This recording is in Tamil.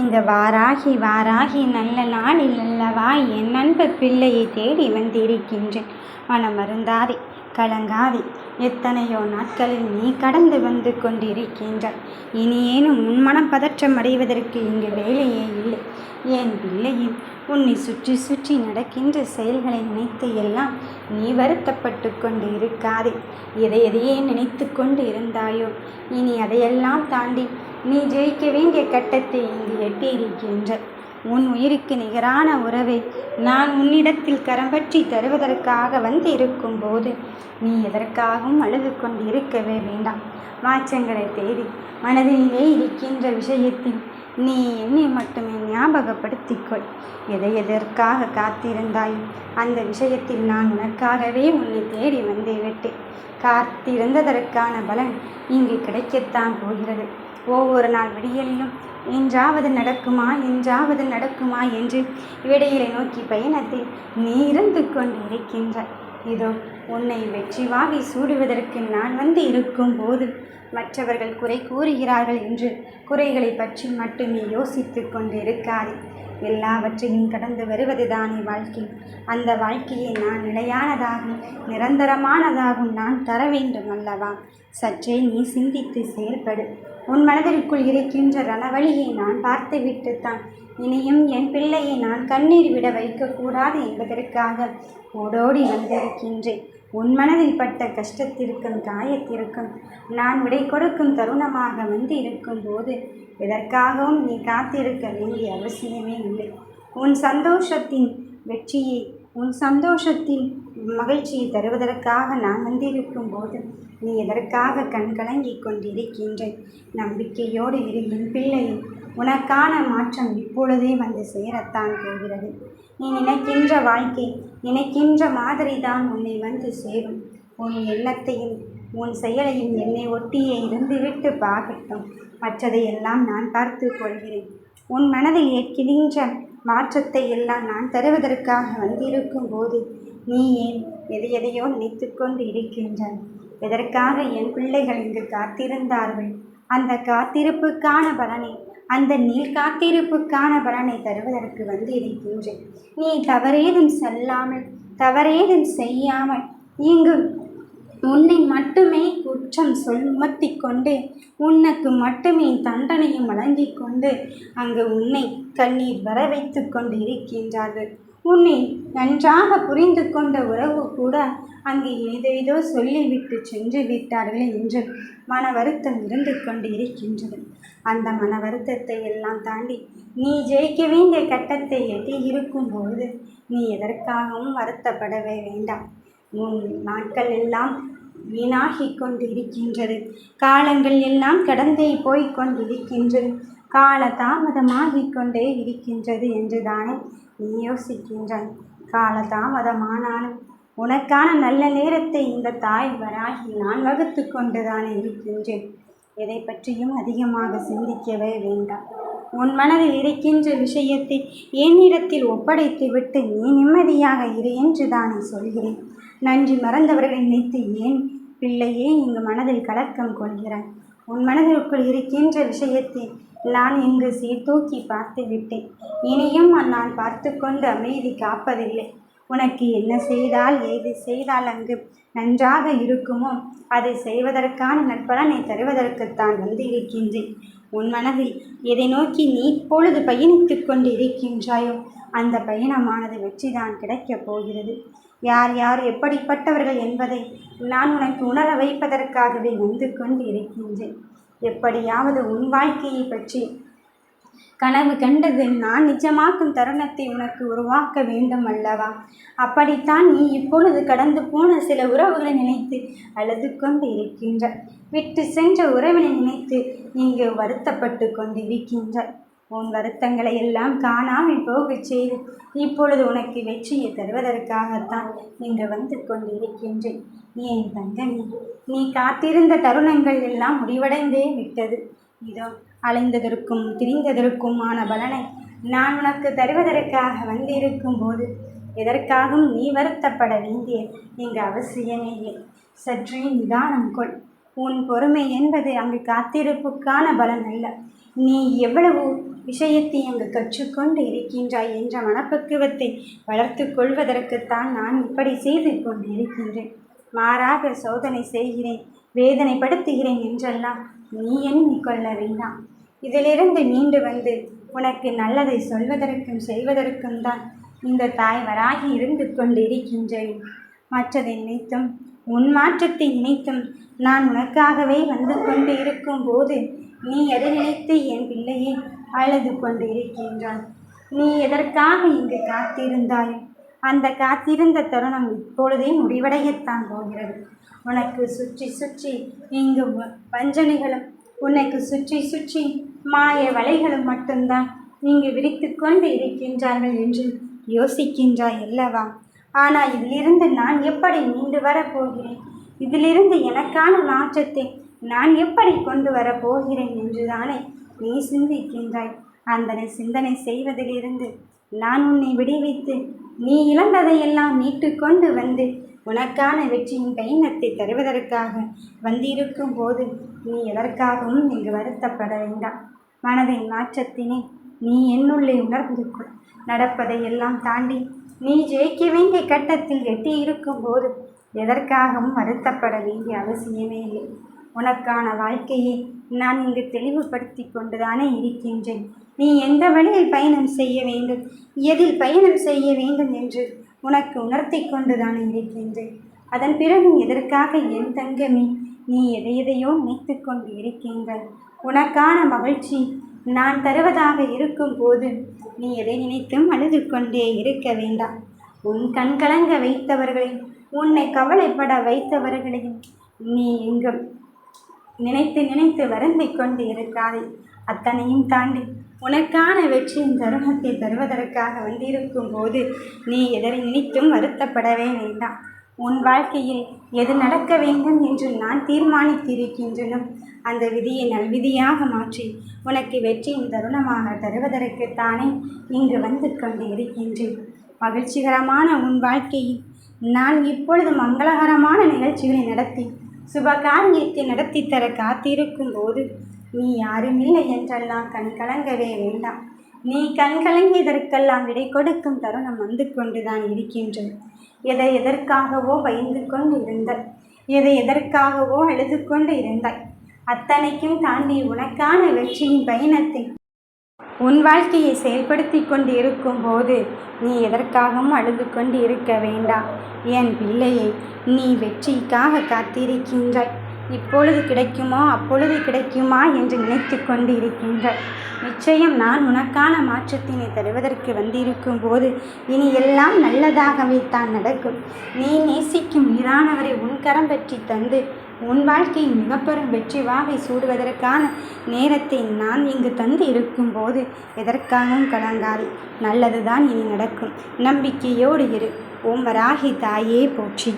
இந்த வாராகி வாராகி நல்ல நாளில் அல்லவா என் அன்பு பிள்ளையை தேடி வந்திருக்கின்றேன். மனமருந்தாதே கலங்காதே எத்தனையோ நாட்களில் நீ கடந்து வந்து கொண்டிருக்கின்றாய். இனியேனும் உன் மனம் பதற்றம் அடைவதற்கு இங்கு வேலையே இல்லை. என் பிள்ளையும் உன்னை சுற்றி சுற்றி நடக்கின்ற செயல்களை நினைத்து எல்லாம் நீ வருத்தப்பட்டு கொண்டு இருக்காதே எதை எதையே நினைத்து கொண்டு இருந்தாயோ? இனி அதையெல்லாம் தாண்டி நீ ஜெயிக்க வேண்டிய கட்டத்தை இங்கு எட்டியிருக்கின்ற உன் உயிருக்கு நிகரான உறவை நான் உன்னிடத்தில் கரம்பற்றி தருவதற்காக வந்து இருக்கும்போது நீ எதற்காகவும் அழுது கொண்டு இருக்கவே வேண்டாம். மாற்றங்களை தேடி மனதிலே இருக்கின்ற விஷயத்தில் நீ என்னை மட்டுமே ஞாபகப்படுத்திக்கொள். எதை எதற்காக காத்திருந்தாய்? அந்த விஷயத்தில் நான் உனக்காகவே உன்னை தேடி வந்து விட்டேன் காத்திருந்ததற்கான பலன் இங்கு கிடைக்கத்தான் போகிறது. ஒவ்வொரு நாள் விடியலிலும் என்றாவது நடக்குமா? என்றாவது நடக்குமா? என்று விடையிலை நோக்கி பயணத்தில் நீ இருந்து கொண்டு இதோ உன்னை வெற்றி வாவி சூடுவதற்கு நான் வந்து இருக்கும் போது மற்றவர்கள் குறை கூறுகிறார்கள் என்று குறைகளை பற்றி மட்டுமே யோசித்து கொண்டு எல்லாவற்றையும் கடந்து வருவதுதானே வாழ்க்கை. அந்த வாழ்க்கையை நான் நிலையானதாகும் நிரந்தரமானதாகும் நான் தர வேண்டும் அல்லவா? சற்றே நீ சிந்தித்து செயல்படு உன் மனதிற்குள் இருக்கின்ற ரணவழியை நான் பார்த்துவிட்டுத்தான். இனியும் என் பிள்ளையை நான் கண்ணீர் விட வைக்கக்கூடாது என்பதற்காக ஓடோடி வந்திருக்கின்றேன். உன் மனதில் பட்ட கஷ்டத்திற்கும் காயத்திற்கும் நான் விடை கொடுக்கும் தருணமாக வந்து இருக்கும்போது எதற்காகவும் நீ காத்திருக்க வேண்டிய அவசியமே இல்லை. உன் சந்தோஷத்தின் வெற்றியை உன் சந்தோஷத்தின் மகிழ்ச்சியை தருவதற்காக நான் வந்திருக்கும் போது நீ எதற்காக கண்கலங்கி கொண்டிருக்கின்ற நம்பிக்கையோடு இரு என் பிள்ளையை உனக்கான மாற்றம் இப்பொழுதே வந்து சேரத்தான் போகிறது. நீ நினைக்கின்ற வாழ்க்கை நினைக்கின்ற மாதிரி தான் உன்னை வந்து சேரும். உன் எண்ணத்தையும் உன் செயலையும் என்னை ஒட்டியே இருந்துவிட்டு பார்க்கட்டும் மற்றதையெல்லாம் நான் பார்த்து கொள்கிறேன். உன் மனதில் ஏற்கின்ற மாற்றத்தை எல்லாம் நான் தருவதற்காக வந்திருக்கும் போது நீ ஏன் எதை எதையோ நினைத்து கொண்டு இருக்கின்றாய்? எதற்காக என் பிள்ளைகள் இங்கு காத்திருந்தார்கள்? அந்த காத்திருப்புக்கான பலனை அந்த நீள் காத்திருப்புக்கான பலனை தருவதற்கு வந்து இருக்கின்றேன். நீ தவறேதும் செல்லாமல் தவறேதும் செய்யாமல் இங்கு உன்னை மட்டுமே குற்றம் சுமத்தி கொண்டு உனக்கு மட்டுமே தண்டனையும் வழங்கி கொண்டு அங்கு உன்னை கண்ணீர் வர வைத்து கொண்டு இருக்கின்றார்கள். உன்னை நன்றாக புரிந்து கொண்ட உறவு கூட அங்கு ஏதேதோ சொல்லிவிட்டு சென்று விட்டார்கள் என்று மன வருத்தம் இருந்து கொண்டு இருக்கின்றது அந்த மன வருத்தத்தை எல்லாம் தாண்டி நீ ஜெயிக்க வேண்டிய கட்டத்தை எட்டி இருக்கும்போது நீ எதற்காகவும் வருத்தப்படவே வேண்டாம். உன் நாட்கள் எல்லாம் வீணாகி கொண்டிருக்கின்றது. காலங்கள் எல்லாம் கடந்தே போய் கொண்டிருக்கின்றது. கால தாமதமாகிக் கொண்டே இருக்கின்றது என்று தானே நீ யோசிக்கின்றாய். கால தாமதமானாலும் உனக்கான நல்ல நேரத்தை இந்த தாய் வராகி நான் வகுத்து கொண்டுதானே இருக்கின்றேன் எதை பற்றியும் அதிகமாக சிந்திக்கவே வேண்டாம். உன் மனதில் இருக்கின்ற விஷயத்தை என்னிடத்தில் ஒப்படைத்து விட்டு நீ நிம்மதியாக இரு என்று தானே சொல்கிறேன். நன்றி மறந்தவர்களை நினைத்து ஏன் பிள்ளையே இங்கு மனதில் கலக்கம் கொள்கிறாய்? உன் மனதிற்குள் இருக்கின்ற விஷயத்தை நான் இங்கு சீர்தூக்கி பார்த்து விட்டேன் இனியும் நான் பார்த்து கொண்டு அமைதி காப்பதில்லை. உனக்கு என்ன செய்தால் ஏது செய்தால் அங்கு நன்றாக இருக்குமோ அதை செய்வதற்கான நற்பலனை தருவதற்குத்தான் வந்து இருக்கின்றேன் உன் மனதில் எதை நோக்கி நீ இப்பொழுது பயணித்து கொண்டு இருக்கின்றாயோ அந்த பயணமானது வெற்றிதான் கிடைக்கப் போகிறது. யார் யார் எப்படிப்பட்டவர்கள் என்பதை நான் உனக்கு உணர வைப்பதற்காகவே வந்து கொண்டு இருக்கின்றேன் எப்படியாவது உன் வாழ்க்கையை பற்றி கனவு கண்டது நான் நிஜமாக்கும் தருணத்தை உனக்கு உருவாக்க வேண்டும் அல்லவா அப்படித்தான் நீ இப்பொழுது கடந்து போன சில உறவுகளை நினைத்து அழுது கொண்டு இருக்கின்ற விட்டு சென்ற உறவினை நினைத்து இங்கு வருத்தப்பட்டு கொண்டு இருக்கின்ற உன் வருத்தங்களை எல்லாம் காணாமல் போகச் செய்து இப்பொழுது உனக்கு வெற்றியை தருவதற்காகத்தான் இங்கு வந்து கொண்டிருக்கின்றேன். ஏன் தங்கமே நீ காத்திருந்த தருணங்கள் எல்லாம் முடிவடைந்தே விட்டது. இதோ அலைந்ததற்கும் திரிந்ததற்குமான பலனை நான் உனக்கு தருவதற்காக வந்திருக்கும் போது எதற்காகவும் நீ வருத்தப்பட வேண்டிய இங்கு அவசியமே இல்லை. சற்றே நிதானம் கொள். உன் பொறுமை என்பது அங்கு காத்திருப்புக்கான பலன் அல்ல. நீ எவ்வளவு விஷயத்தை அங்கு கற்றுக்கொண்டு இருக்கின்றாய் என்ற மனப்பக்குவத்தை வளர்த்து கொள்வதற்குத்தான் நான் இப்படி செய்து கொண்டு இருக்கின்றேன் மாறாக சோதனை செய்கிறேன் வேதனைப்படுத்துகிறேன் என்றெல்லாம் நீ எண்ணிக்கொள்ள வேண்டாம் இதிலிருந்து மீண்டு வந்து உனக்கு நல்லதை சொல்வதற்கும் செய்வதற்கும் தான் இந்த தாய் வராகி இருந்து கொண்டிருக்கின்றேன். மற்றதை நினைத்தும் உன் மாற்றத்தை நினைத்தும் நான் உனக்காகவே வந்து கொண்டு இருக்கும் போது நீ எதை நினைத்து என் பிள்ளையை அழுது கொண்டு இருக்கின்றாய்? நீ எதற்காக இங்கு காத்திருந்தாய்? அந்த காத்திருந்த தருணம் இப்பொழுதே முடிவடையத்தான் போகிறது. உனக்கு சுற்றி சுற்றி இங்கு வஞ்சனைகளும் உனக்கு சுற்றி சுற்றி மாய வலைகளும் மட்டும்தான் இங்கு விரித்து கொண்டு இருக்கின்றார்கள் என்று யோசிக்கின்றாய் அல்லவா? ஆனால் இதிலிருந்து நான் எப்படி மீண்டு வரப்போகிறேன்? இதிலிருந்து எனக்கான மாற்றத்தை நான் எப்படி கொண்டு வரப்போகிறேன் என்றுதானே நீ சிந்திக்கின்றாய். அந்த சிந்தனை செய்வதிலிருந்து நான் உன்னை விடுவித்து நீ இழந்ததையெல்லாம் மீட்டு கொண்டு வந்து உனக்கான வெற்றியின் பயணத்தை தருவதற்காக வந்திருக்கும் போது நீ எதற்காகவும் இங்கு வருத்தப்பட வேண்டாம். மனதின் மாற்றத்தினை நீ என்னுள்ளே உணர்ந்து கொள் நடப்பதையெல்லாம் தாண்டி நீ ஜெயிக்க வேண்டிய கட்டத்தில் எட்டி இருக்கும் போது எதற்காகவும் வருத்தப்பட வேண்டிய அவசியமே இல்லை. உனக்கான வாழ்க்கையை நான் இங்கு தெளிவுபடுத்தி கொண்டுதானே இருக்கின்றேன். நீ எந்த வழியில் பயணம் செய்ய வேண்டும்? எதில் பயணம் செய்ய வேண்டும் என்று உனக்கு உணர்த்தி கொண்டுதான் இருக்கின்றேன். அதன் பிறகு எதற்காக என் தங்கமே? நீ எதை எதையோ நினைத்து கொண்டு இருக்கின்றாய். உனக்கான மகிழ்ச்சி நான் தருவதாக இருக்கும்போது நீ எதை நினைத்தும் அழுது கொண்டே இருக்க வேண்டாம். உன் கண்கலங்க வைத்தவர்களையும் உன்னை கவலைப்பட வைத்தவர்களையும் நீ எங்கும் நினைத்து நினைத்து வருந்திக் கொண்டு இருக்காதே. அத்தனையும் தாண்டி உனக்கான வெற்றியின் தருணத்தை தருவதற்காக வந்திருக்கும் போது நீ எதனை நினைத்தும் வருத்தப்படவே வேண்டாம். உன் வாழ்க்கையில் எது நடக்க வேண்டும் என்று நான் தீர்மானித்திருக்கின்றனும் அந்த விதியை நல்விதியாக மாற்றி உனக்கு வெற்றியின் தருணமாக தருவதற்குத்தானே இங்கு வந்து கொண்டு இருக்கின்றேன் மகிழ்ச்சிகரமான உன் வாழ்க்கையில் நான் இப்பொழுது மங்களகரமான நிகழ்ச்சிகளை நடத்தி சுபகாரியத்தை நடத்தி தர காத்திருக்கும் போது நீ யாருமில்லை என்றெல்லாம் கண் கலங்கவே வேண்டாம். நீ கண் கலங்கியதற்கெல்லாம் விடை கொடுக்கும் தருணம் வந்து கொண்டுதான் இருக்கின்றது. எதை எதற்காகவோ பயந்து கொண்டு இருந்தாய். எதை எதற்காகவோ அழுது கொண்டு இருந்தாய். அத்தனைக்கும் தாண்டி உனக்கான வெற்றியின் பயணத்தை உன் வாழ்க்கையை செயல்படுத்தி கொண்டு இருக்கும்போது நீ எதற்காகவும் அழுது கொண்டு இருக்க வேண்டாம். என் பிள்ளையை நீ வெற்றிக்காக காத்திருக்கின்றாய். இப்பொழுது கிடைக்குமோ அப்பொழுது கிடைக்குமா என்று நினைத்து கொண்டு இருக்கின்ற நிச்சயம் நான் உனக்கான மாற்றத்தினை தருவதற்கு வந்திருக்கும் போது இனி எல்லாம் நல்லதாகவே தான் நடக்கும். நீ நேசிக்கும் உயிரானவரை உன் கரம் பற்றி தந்து உன் வாழ்க்கையின் மிகப்பெரும் வெற்றி வாகை சூடுவதற்கான நேரத்தை நான் இங்கு தந்து இருக்கும்போது எதற்காகவும் கலங்காதே. நல்லதுதான் இனி நடக்கும். நம்பிக்கையோடு இரு. ஓம் வராகி தாயே போற்றி.